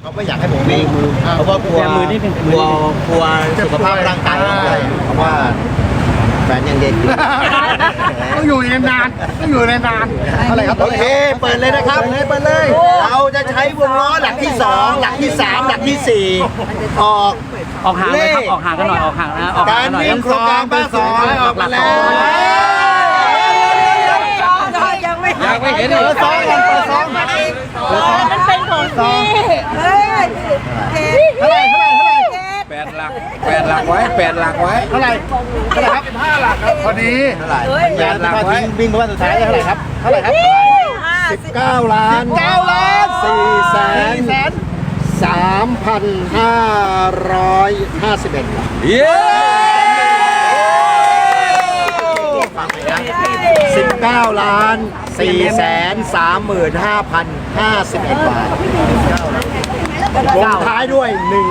เขาไม่อยากให้ผมวิ่งเพราะว่ากลัวแกมือนิดนึงกลัวกลัวสุขภาพร่างกายของเลยเพราะว่าแฟนยังเด็กอยู่ต้องอยู่ในนานต้องอยู่ในนานเท่าไหร่ครับโอเคเปิดเลยนะครับเปิดเลย เราจะใช้วงล้อหลักที่สองหลักที่สามหลักที่สี่ออกออกห่างเลยครับออกห่างกันหน่อยออกห่างนะออกห่างการกันหน่อยวิ่งโครงการบ้านสองออกมาแล้วยังไม่อยากไม่เห็นเปิดสองกันเปิดสอง มันเป็นของพี่เฮ้ย เท่าไหร่เท่าไหร่เท่าไหร่ แปดหลักแปดหลักไว้ แปดหลักไว้เท่าไหร่เท่าไหร่ครับห้าหลักครับพอดีเท่าไหร่แปดหลักไว้วิ่งมาวันสุดท้ายได้เท่าไหร่ครับเท่าไหร่ครับสิบเก้าล้านเก้าล้านสี่แสนแสนสามพันห้าร้อยห้าสิบเอ็ดบาทเย้ฟังไปนะสิบเก้าล้านสี่แสนสามหมื่นห้าพันห้าสิบเอ็ดบาทลงท้ายด้วยหนึ่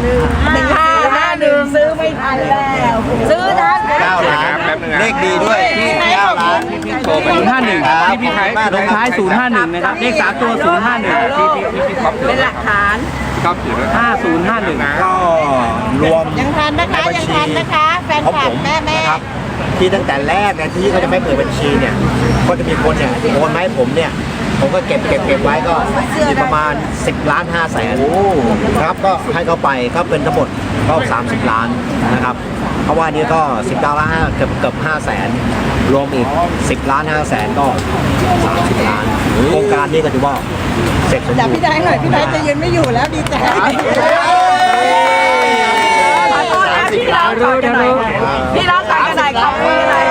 งห้าห้าหนึ่งหนึ่งหนึ่งห้าห้าหนึ่งซื้อไม่ทันแล้ว ซื้อทันเก้าล้านเลขดีด้วยเก้าล้านศูนย์ห้าหนึ่งที่พี่ไทยลงท้ายศูนย์ห้าหนึ่งนะครับเลขสามตัวศูนย์ห้าหนึ่งที่ที่ที่พี่ท็อปเป็นหลักฐานห้าศูนย์ห้าหนึ่งก็รวมยังทันนะคะยังทันนะคะ แฟนของคลัผบมแม่แม่นะครับที่ตั้งแต่แรกเนี่ยที่เขาจะไม่เปิดบัญชีเนี่ยก็จะมีคนเนี่ยโอนมาให้ผมเนี่ย ผมก็เก็บเก็บเก็บไว้ก็มีประมาณ 10 ล้าน5แสนครับก็ให้เขาไปก็เป็นทั้งหมดก็ 30 ล้านนะครับเพราะว่านี่ก็19ล้าน5เกือบเกือบ5แสนรวมอีก 10 ล้าน5แสนก็ 30 ล้านโครงการนี้ก็ถือว่าเสร็จสมจับบูรพี่ณ์ไทยหน่อยพี่ไทยจะยืนไม่อยู่แล้วดีใจขอโทษนะพี่ร้องก่อนกันหน่อยพี่ร้องก่อนกันหน่อยขอบคุณหน่อย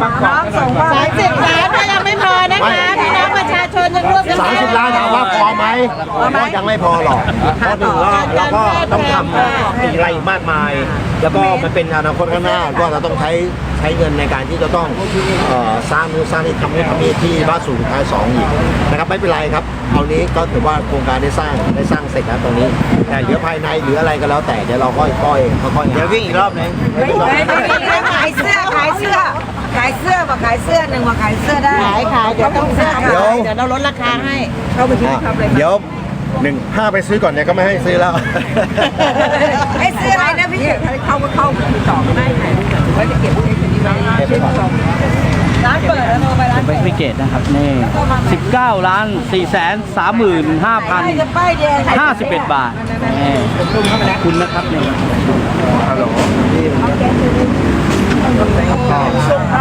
น้องส่งว่าสามสิบล้านยังไม่พอนะคะ พี่น้องประชาชนยังร่วมกันสามสิบล้านถามว่าพอไหมก็ยังไม่พอหรอกเพราะหนึ่งเราเราก็ต้องทำอีกอะไรมากมาย แล้วก็มันเป็นอนาคตข้างหน้าก็เราต้องใช้ใช้เงินในการที่จะต้องเอ่อสร้างนู่นสร้างนี่ทำนู่นทำนี่ที่บ้านสูงท้ายสองอีกนะครับไม่เป็นไรครับเอานี้ก็ถือว่าโครงการได้สร้างได้สร้างเสร็จแล้วตรงนี้ แต่เดี๋ยวภายในหรืออะไรก็แล้วแต่เดี๋ยวเราค่อยๆค่อยๆเดี๋ยววิ่งอีกรอบนึงขายเสื้อขายเสื้อ ขายเสื้อมาขายเสื้อหนึ่งมาขายเสื้อได้ขายขายเดี๋ยวต้องเสื้อขายเดี๋ยวเราลดราคาให้เข้าไปที่ทำเลยเดี๋ยวหนึ่งห้าไปซื้อก่อนเนี่ยก็ไม่ให้ซื้อแล้วไอ้เสื้ออะไรนะ พี่เข้ามาเข้าติดต่อมาได้ไงไว้จะเก็บไว้ที่นี่ร้านร้านเปิดแล้วโทรไปร้านเป็นพิเกตนะครับนี่สิบเก้าล้านสี่แสนสามหมื่นห้าพันจะป้ายแดงห้าสิบเอ็ดบาทนี่คุณนะครับนี่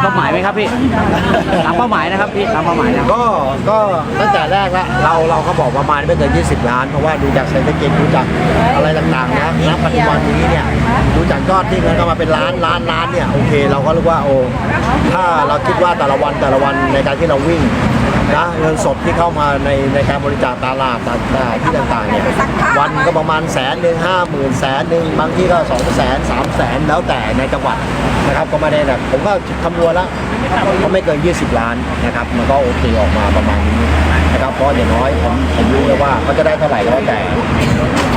เป้าหมายไหมครับพี่ตามเป้าหมายนะครับพี่ตามเป้าหมายนะก็ก็ตั้งแต่แรกละเราเราก็บอกประมาณไม่เกิน20 ล้าน เพราะว่าดูจากเศรษฐกิจดูจากอะไรต่างๆนะณปัจจุบันนี้เนี่ยดูจากยอดที่เงินเข้ามาเป็นล้านล้านล้านเนี่ยโอเค เราก็รู้ว่าโอ้ถ้าเราคิดว่าแต่ละวันแต่ละวันในการที่เราวิ่ง นะเงินสดที่เข้ามาในในการบริจาคตลาดต่างๆที่ต่างๆเนี่ยวันก็ประมาณแสนหนึ่งห้าหมื่นแสนหนึ่งบางที่ก็สองแสนสามแสนแล้วแต่ในจังหวัดนะครับก็ไม่ได้แบบผมก็คำนวณแล้วก็ไม่เกิน 20 ล้านนะครับมันก็โอเคออกมาประมาณนี้นะครับเพราะอย่างน้อยผมผมรู้เลยว่าเขาจะได้เท่าไหร่ก็แล้วแต่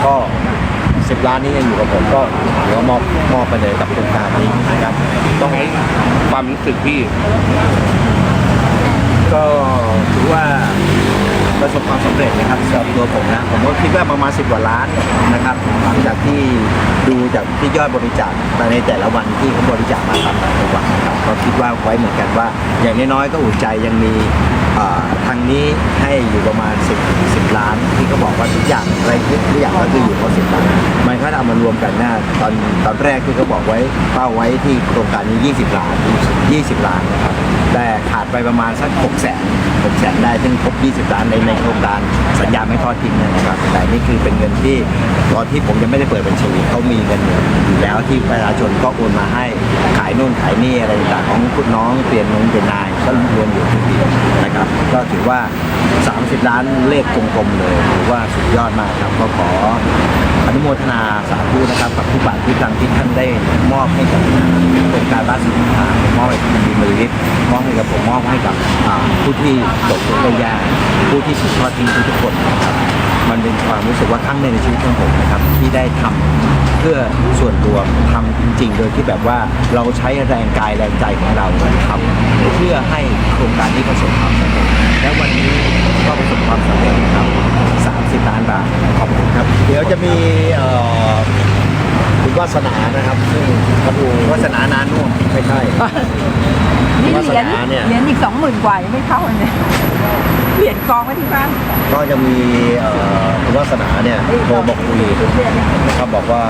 ก็10ล้านนี้ยังอยู่กับผมก็เดี๋ยวมอบมอบไปเลยกับโครงการนี้นะครับ ต้องความรู้สึกพี่ ก็ถือว่าประสบความสำเร็จนะครับสำหรับ ตัวผมนะ ผมก็คิดว่าประมาณ 10 กว่าล้านนะครับหลังจากที่ดูจากที่ยอดบริจาคในแต่ละวันที่เขาบริจาคมาตามแต่ละวันนะครับก็คิดว่าไว้เหมือนกันว่า อย่างน้อยๆก็อุ่นใจยังมีทางนี้ให้อยู่ประมาณ 10 10 ล้าน ที่เขาบอกว่าทุกอย่างอะไรทุกอย่างก็คืออยู่เพราะ10ล้าน มันก็เอามารวมกันหน้าตอนตอนแรกที่เขาบอกไว้เป้าไว้ที่โครงการนี้ 20 ล้าน 20 ล้านนะครับแต่ขาดไปประมาณสัก6แสน6แสนได้ซึ่งครบ 20 ล้านในในโครงการสัญญาไม่ทอดทิ้งนะครับ แต่นี่คือเป็นเงินที่ตอนที่ผมยังไม่ได้เปิดบัญชีเขามีเงินอยู่แล้วที่ประชาชนก็โอนมาให้ขายนู่นขายนี่อะไรต่างของคุณน้องเปลี่ยนนงเปลี่ยนนายก็รวมอยู่ทุ ก็ถือว่า 30 ล้านเลขกลมๆเลยถือว่าสุดยอดมากครับก็ขออนุโมทนาสาธุนะครับกับทุกบาททุกครั้งที่ท่านได้มอบให้กับโครงการบ้านสุขภาพมอบให้กับคุณดีมริษมอบให้กับผมมอบให้กับผู้ที่ตกทุกข์ได้ยากผู้ที่ถูกทอดทิ้งทุกคนนะครับมันเป็นความรู้สึกว่าครั้งหนึ่งในชีวิตของผมนะครับที่ได้ทำเพื่อส่วนรวมทำจริง ๆ โดยที่แบบว่าเราใช้แรงกายแรงใจของเราทำเพื่อให้โครงการนี้ประสบความสำเร็จและวันนี้ก็ประสบความสำเร็จครับ30ล้านบาทขอบคุณครับ เดี๋ยวจะมีเอ่อคุณวาสนานะครับ ซึ่งเขาดูวาสนานานุ่มไม่ใช่ นี่วาเหสรียญนาเนี่ย เหรียญอีกสองหมื่นกว่ายังไม่เข้าเลย เหรียญกองไว้ที่บ้านก็จะมีเอ่อคุณวาสนาเนี่ยโทรมาคุยนะครับบอกว่า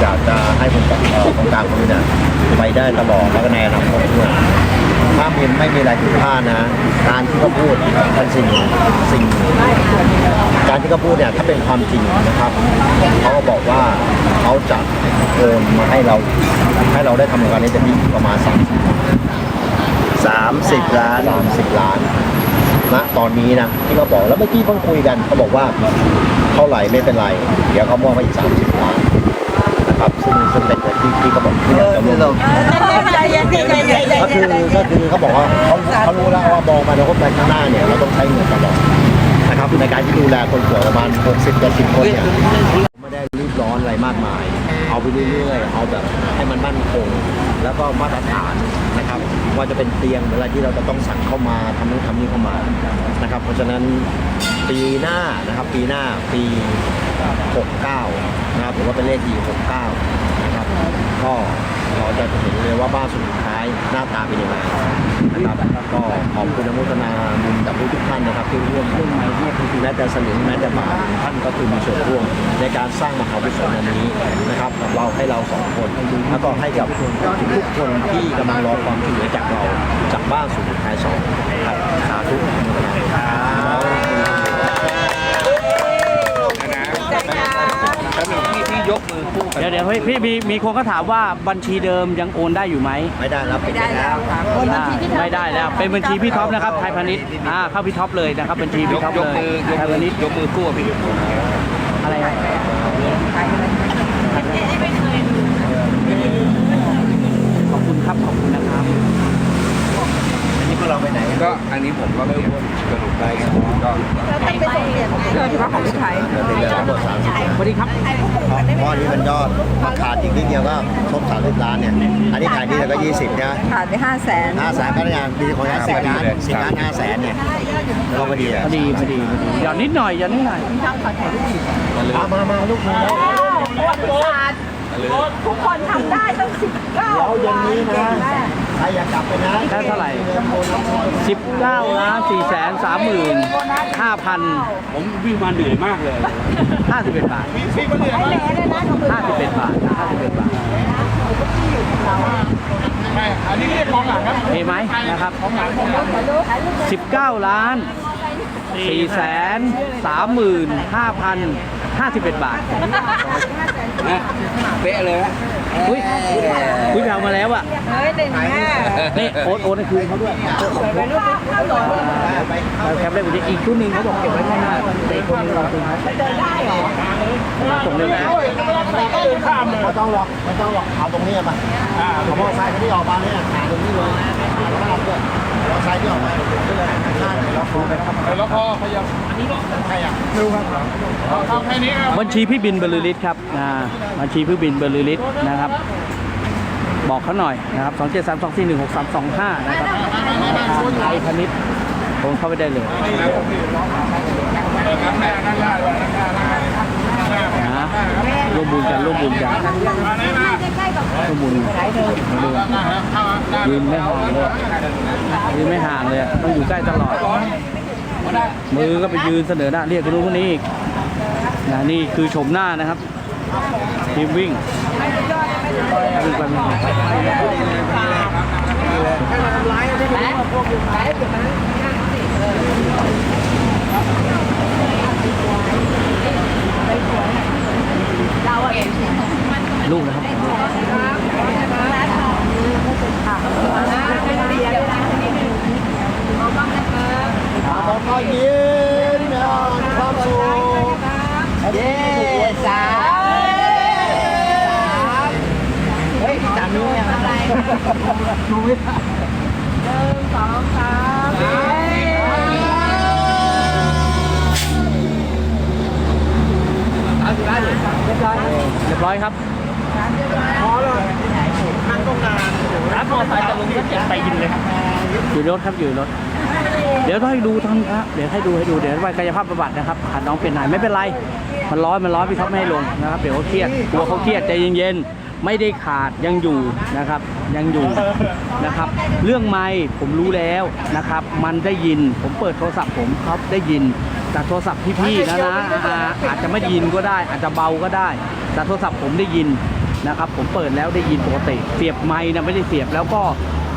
อยากจะให้ผมกับเอ่อโครงการคนนี้เนี่ยไปได้ตลอดแล้วก็ในอนาคตด้วยถ้ามีไม่มีอะไรผิดพลาดนะการที่เขาพูดเป็นสิ่งสิ่ง การที่เขาพูดเนี่ยถ้าเป็นความจริงนะครับเขาก็บอกว่าเขาจะโอนมาให้เราให้เราได้ทำโครงการนี้จะมีประมาณสาม30ล้านสามสิบล้าน ณตอนนี้นะที่เขาบอกแล้วเมื่อกี้เพิ่งคุยกันเขาบอกว่าเท่าไหร่ไม่เป็นไรเดี๋ยวเขามอบมาอีกสามสิบล้านนะครับซึ่งซึ่งเป็นเงินที่ที่เขาบอกที่เออจะร่วมเราใจเย็นใจเย็นใจเย็นก็คือก็คือเขาบอกว่าเขาเขารู้แล้วว่ามองมาในคนไปข้างหน้าเนี่ยเราต้องใช้เงินตลอดนะครับในการที่ดูแลคนป่วยประมาณ60กับ10คนเนี่ยไม่ได้ รีบร้อนอะไรมากมาย เอาไปเรื่อยๆ เอาแบบให้มันมั่นคง แล้วก็มาตรฐานนะครับ ว่าจะเป็นเตียงหรืออะไรที่เราจะต้องสั่งเข้ามาทำนู่นทำนี่เข้ามานะครับ เพราะฉะนั้นปีหน้านะครับปีหน้าปี 69 นะครับถือว่าเป็นเลขดี69 นะครับ ก็เราจะเห็นเลยว่าบ้านสุดท้ายหน้าตาเป็นยังไง นะครับก็ขอบคุณอนุโมทนาบุญกับทุกท่านนะครับที่ร่วมร่วมมาแม้แต่สนิมแม้แต่บาทท่านก็คือมีส่วนร่วมในการสร้างมหาวิทยาลัยนี้นะครับกับเราให้เราสองคนแล้วก็ให้กับทุกคนที่กำลังรอความช่วยเหลือจากเราจากบ้านสุดท้ายสองครับสาธุอนุโมทนาครับ นะแล้วหนึ่งที่ที่ยกมือคู่กั นเดี๋ยวเดี๋ยวเฮ้ยพี่มีมีคนก็ถามว่าบัญชีเดิมยังโอนได้อยู่ไหมไม่ได้แล้วปิดไปแล้วอ่าไม่ได้แล้ว เป็นบัญชีพี่ท็อปนะครับไทยพาณิชย์อ่าเข้าพี่ท็อปเลยนะครับบัญชียพี่กท็อปยกเลยมือยกไทยมืพาอณิชย์ยกมือคู่อะพี่อะไรอะขอบคุณครับ ขอบคุณนะครับ อันนี้พวกเราไปไหนกัน ก็อันนี้ผมก็เรียนสรุปได้ครับก็ โดยเฉพาะของพี่ไทย เหลือเหลือทั้งหมดสามสิบ สวัสดีครับ เพราะอันนี้มันยอดถ้าขาดอีกนิดเดียวก็ครบสามสิบล้านเนี่ย อันนี้ขายดีแล้วก็ยี่สิบเนี่ย ขาดไปห้า แสนห้าแสนก็ได้งานดีของงานสิบล้านสิบล้านห้าแสนเนี่ยเราพอดีอะพอดีพอดีพอดีหย่อนนิดหน่อยหย่อนนิดหน่อยมามามาลูกมาทุกคนทำได้ตั้งสิบเก้าเดี๋ยวเย็นนี้นะใครอยากกลับไปนะได้เท่าไหร่19ล้าน4แสน3หมื่น5,000ผมวิ่งมาเหนื่อยมากเลย51บาท51บาท51บาท เห็นไหมนะครับ19 ล้าน4แสน3หมื่น5,000 51 บาทนะเป๊ะเลยฮะอุ้ยอุ้ยไปเอามาแล้วอะเฮ้ยหนึ่งห้านี่โอนโอนให้คืนเขาด้วยเราแคปได้ไปดิอีกชุดหนึ่งเขาบอกเก็บไว้ข้างหน้าแต่อีกคนนึงเราคืนเขาส่งเร็วนะไม่ต้องหรอกไม่ต้องหรอกเอาตรงนี้มาเอามอไซค์ที่ออกมาเนี่ยหาตรงนี้เลยข้ามด้วยมอไซค์ที่ออกมาตรงนี้เลยข้ามแล้วคุยไปแล้วครับแล้วพอขยับใครอะเอาแค่นี้ครับบัญชีพี่บินบรรลือฤทธิ์ครับอ่าบัญชีพี่บินบรรลือฤทธิ์นะครับ บอกเขาหน่อยนะครับ2 7 3 2 4 1 6 3 2 5นะครับไทยพาณิชย์โอนเข้าไปได้เลยนะร่วมบุญกันร่วมบุญกันร่วมบุญยืนไม่ห่างเลย ยืนไม่ห่างเลยต้องอยู่ใกล้ตลอด มือก็ไปยืนเสนอหน้าเรียกคนนู้นคนนี้อีกนะนี่คือชมหน้านะครับทีมวิ่งวิ่งไปลูก สองสามเรียบร้อยเรียบร้อยครับพอเลยนั่งตรงกลางร้บมอไซค์ตะลุงก็เจ็บไปยินเลยอยู่รถครับอยู่รถ เดี๋ยวให้ดูทางนะเดี๋ยวให้ดูให้ดูเดี๋ยวไปกายภาพประบัดนะครับขาดน้องเป็นไหนไม่เป็นไร มันร้อนมันร้อนพี่ท็อไม่ให้ลงนะครับเดี๋ยวเขาเครียดกลัวเขาเครียดใจเย็นๆ ไม่ได้ขาดยังอยู่นะครับยังอยู่นะครับ เรื่องไม้ผมรู้แล้วนะครับ มันได้ยินผมเปิดโทรศัพท์ผมครับได้ยินจากโทรศัพท์พี่ๆนะนะอาจจะไม่ยินก็ได้ อาจจะเบาก็ได้ แต่โทรศัพท์ผมได้ยินนะครับ ผมเปิดแล้วได้ยินปกติเสียบไม้นะไม่ได้เสียบแล้วก็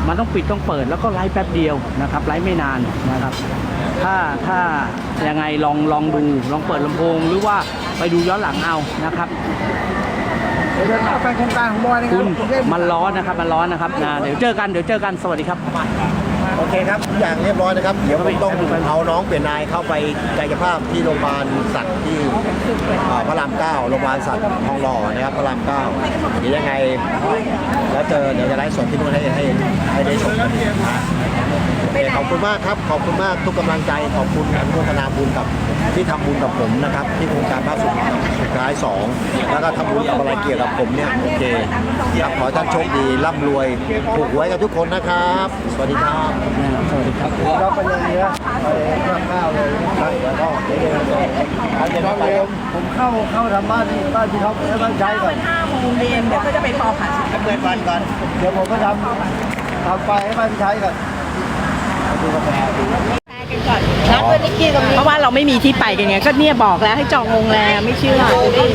มันต้องปิดต้องเปิดแล้วก็ไลฟ์แป๊บเดียวนะครับไลฟ์ไม่นานนะครับ ถ้าถ้ายังไงลองลองดูลองเปิดลำโพงหรือว่าไปดูย้อนหลังเอานะครับ คุณมันร้อนนะครับมันร้อนนะครับนะเดี๋ยวเจอกันเดี๋ยวเจอกันสวัสดีครับ โอเคครับทุกอย่างเรียบร้อยนะครับ เดี๋ยวผมต้องเอาน้องเปลี่ยนนายเข้าไปกายภาพที่โรงพยาบาลสัตว์ที่เอ่อพระรามเก้าโรงพยาบาลสัตว์ทองหล่อนะครับพระรามเก้าเดี๋ยวยังไงแล้วเจอเดี๋ยวจะไลฟ์สดที่นู่นให้ให้ให้ได้ชมกันนะโอเค ขอบคุณมากครับ ขอบคุณมากทุกกำลังใจ ขอบคุณอนุโมทนาบุญกับที่ทำบุญกับผมนะครับ ที่โครงการบ้านสุดสุดท้ายสองแล้วก็ทำบุญกับอะไรเกี่ยวกับผมเนี่ยโอเคครับขอให้ท่านโชคดีร่ำรวยถูกหวยกับทุกคนนะครับ สวัสดีครับสวัสดีครับเราเป็นอย่างนี้ข้าวเลยแล้วก็เดี๋ยวเอาเดี๋ยวไปผมเข้าเข้าทำบ้านที่บ้านที่เขาให้บ้านใช้ก่อนห้าโมงเย็นเดี๋ยวก็จะไปพอผ่าเปิดบ้านก่อนเดี๋ยวผมก็ทำทำไปให้บ้านใช้ก่อนดูกาแฟดู เพราะว่าเราไม่มีที่ไปกันไงก็เนี่ยบอกแล้วให้จองโรงแรมไม่เชื่อ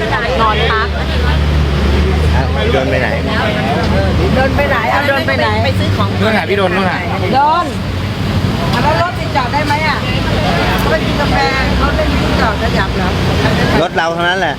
จะได้นอนพักเดินไปไหนเดินไปไหนอะเดินไปไหนไปซื้อของนู่นน่ะพี่โดนนู่นน่ะเดินแล้วรถติดจอดได้ไหมอะเขาไปกินกาแฟเขาไม่มีที่จอดขยับเหรอรถเราเท่านั้นแหละ